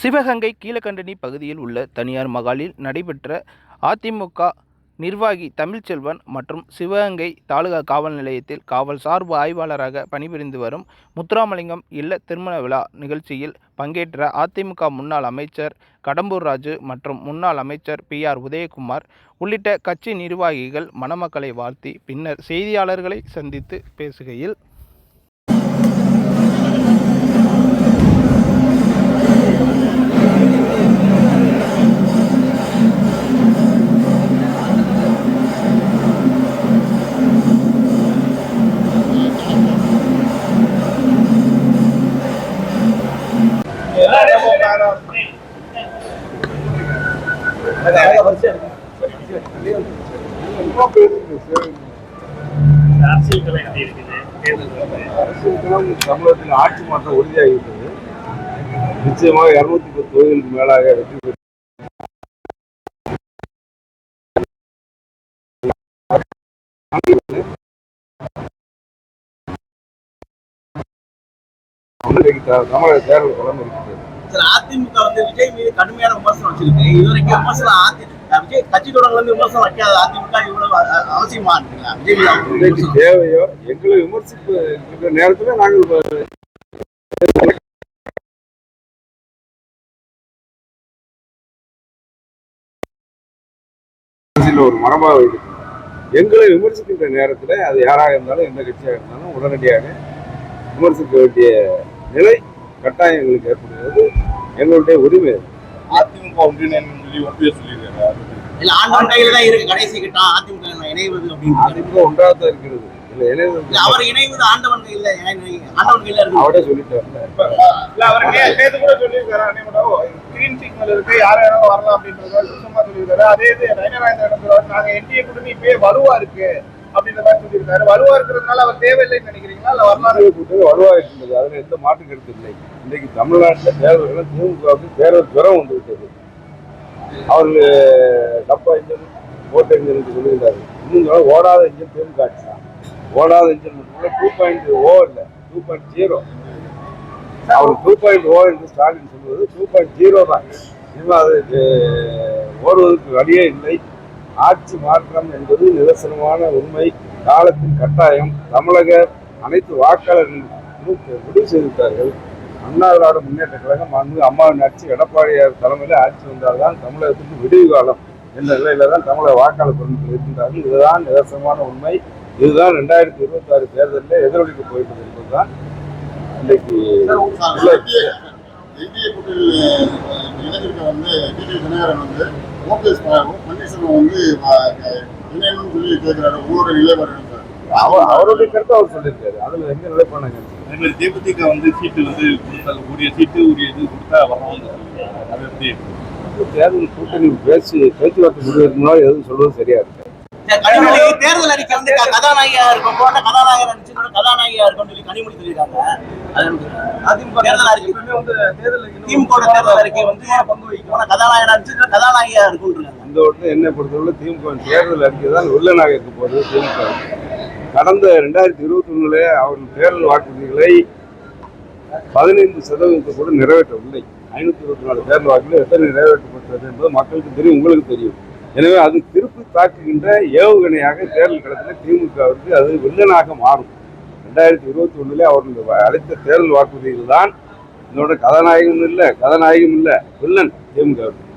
சிவகங்கை கீழக்கண்டனி பகுதியில் உள்ள தனியார் மகாலில் நடைபெற்ற அதிமுக நிர்வாகி தமிழ்ச்செல்வன் மற்றும் சிவகங்கை தாலுகா காவல் நிலையத்தில் காவல் சார்பு ஆய்வாளராக பணிபுரிந்து வரும் முத்துராமலிங்கம் இல்ல திருமண விழா நிகழ்ச்சியில் பங்கேற்ற அதிமுக முன்னாள் அமைச்சர் கடம்பூர் ராஜு மற்றும் முன்னாள் அமைச்சர் பி ஆர் உதயகுமார் உள்ளிட்ட கட்சி நிர்வாகிகள் மணமக்களை வாழ்த்தி பின்னர் செய்தியாளர்களை சந்தித்து பேசுகையில் தமிழகத்தில் ஆட்சி மாற்றம் உறுதியாகிவிட்டது. நிச்சயமாக இருநூத்தி பத்து தொகுதிகளுக்கு மேலாக வெற்றி பெற்று தமிழக தேர்தல் களம் இருக்கிறது அதிமுக வந்து விஜய் மீது கடுமையான விமர்சனம் வச்சிருக்கு. இது வரைக்கும் விமர்சனம் அதிமுக விஜய் கட்சி தொடர்ல இருந்து விமர்சனம் வைக்காத அதிமுக இவ்வளவு அவசியமா இருக்குங்களா விஜய். தேவையோ எங்களை விமர்சிப்பு இருக்கிற நேரத்தில் நாங்கள் ஒரு மரபாக வைத்திருக்கிறோம் எங்களை விமர்சிக்கின்ற நேரத்தில் அது யாராக இருந்தாலும் எந்த கட்சியாக இருந்தாலும் உடனடியாக விமர்சிக்க வேண்டிய நிலை கட்டாயம் எங்களுக்கு ஏற்படுகிறது. எங்களுடைய உரிமை. அது. அதிமுக இல்ல ஒன்றாக தான் இருக்கிறது. இல்லை இணைவது இல்ல அவர் இணைவது ஆண்டவன் கையில ஆண்டவன் இல்ல அவர் கூட கிரீன் சிக்னல் இருக்கு யாரும் யாரும் வரலாம் அப்படின்றத சுத்தமா சொல்லியிருக்காரு. அதே இது நயனராஜன் நாங்க என்டிஏ கூட்டணி இப்பயே வலுவா இருக்கு. அப்படின்ற மாதிரி சொல்லியிருக்காரு. வலுவா இருக்கிறதுனால அவர் தேவையில்லைன்னு நினைக்கிறீங்களா? இல்ல வரலாறு? மாநில கூட்டணி வலுவாக இருக்கின்றது அதில் எந்த மாற்று கருத்து இல்லை. இன்றைக்கு தமிழ்நாட்டில் தேர்தல்கள் திமுகவுக்கு தேர்தல் ஜுரம் வந்து விட்டது அவர்கள் டப்பா இன்ஜின் ஓட்ட இன்ஜின் என்று சொல்லுகிறார்கள் இன்னும் ஓடாத இன்ஜின் திமுக ஆட்சி தான். ஓடாத இன்ஜின் மட்டும் டூ பாயிண்ட் ஓ இல்லை. டூ பாயிண்ட் ஜீரோ அவர் டூ பாயிண்ட் ஓ என்று ஸ்டாலின் சொல்வது டூ பாயிண்ட் ஜீரோ தான். இன்னும் அதுக்கு ஓடுவதற்கு வழியே இல்லை. ஆட்சி மாற்றம் என்பது நிதர்சனமான உண்மை. காலத்தின் கட்டாயம். தமிழக அனைத்து வாக்காளர்களும் முடிவு செய்திருக்கிறார்கள் அண்ணா திராவிட முன்னேற்ற கழகம் அங்கு அம்மாவின் ஆட்சி எடப்பாடியார் தலைமையில் ஆட்சி வந்தால்தான் தமிழகத்துக்கு விடிவு காலம் என்ற நிலையில தான் தமிழக வாக்காளர் பெருமக்கள் இருக்கின்றார்கள். இதுதான் நிதர்சனமான உண்மை. இதுதான் ரெண்டாயிரத்தி இருபத்தி ஆறு தேர்தலில் எதிரொலிக்க போயிட்டது என்பதுதான் இன்றைக்கு இந்திய கூட்டணியில் இளைஞர்கள் வந்து டிடி தினகரன் வந்து ஓபிஎஸ் பன்னீர்செல்வம் வந்து இணையம்னு சொல்லி கேட்கிறாரு உங்களோட நிலைப்பாடு அவர் அவருடைய கருத்தை அவர் சொல்லியிருக்காரு. அதுல எங்க நிலைப்பானாங்க அதே மாதிரி தேமுதிக வந்து சீட்டு வந்து கொடுத்தால் உரிய சீட்டு உரிய இது கொடுத்தா வரணும்னு சொல்லியிருக்காரு அது எப்படி? தேர்தல் கூட்டணி பேசி பேச்சுவார்த்தை முடிவதற்கு முன்னாடி எதுவும் சொல்வது சரியா இருக்கு கனிமொழி தேர்தல் அறிக்கை வந்து கதாநாயகியா இருக்கும் போட்ட கதாநாயகர் கூட கதாநாயகியா இருக்கும்னு சொல்லி கனிமொழி எனக்கு அதிமுக தேர்தல் அறிக்கை. வந்து தேர்தல் திமுக தேர்தல் அறிக்கை வந்து பங்கு வகிக்கும். கதாநாயகர் நடிச்சு கதாநாயகியா இருக்கும்ன்றாங்க. இந்த இடத்துல என்னை பொறுத்தவரை திமுக தேர்தல் அறிக்கை தான் வில்லனாக இருக்க போகுது திமுக. கடந்த ரெண்டாயிரத்தி இருபத்தி ஒண்ணுல அவர்கள் தேர்தல் வாக்குறுதிகளை பதினைந்து சதவீதத்தை கூட நிறைவேற்றவில்லை. ஐநூத்தி இருபத்தி நாலு தேர்தல் வாக்குகள் எத்தனை நிறைவேற்றப்பட்டது என்பது மக்களுக்கு தெரியும் உங்களுக்கு தெரியும். எனவே அது திருப்பி தாக்குகின்ற ஏவுகணையாக தேர்தல் களத்தில் திமுகவிற்கு அது வில்லனாக மாறும். ரெண்டாயிரத்தி இருபத்தி ஒண்ணுல அவர்கள் அளித்த தேர்தல் வாக்குறுதியில் தான் இதோட கதாநாயகம் இல்லை கதாநாயகம் இல்லை வில்லன் திமுகவிற்கு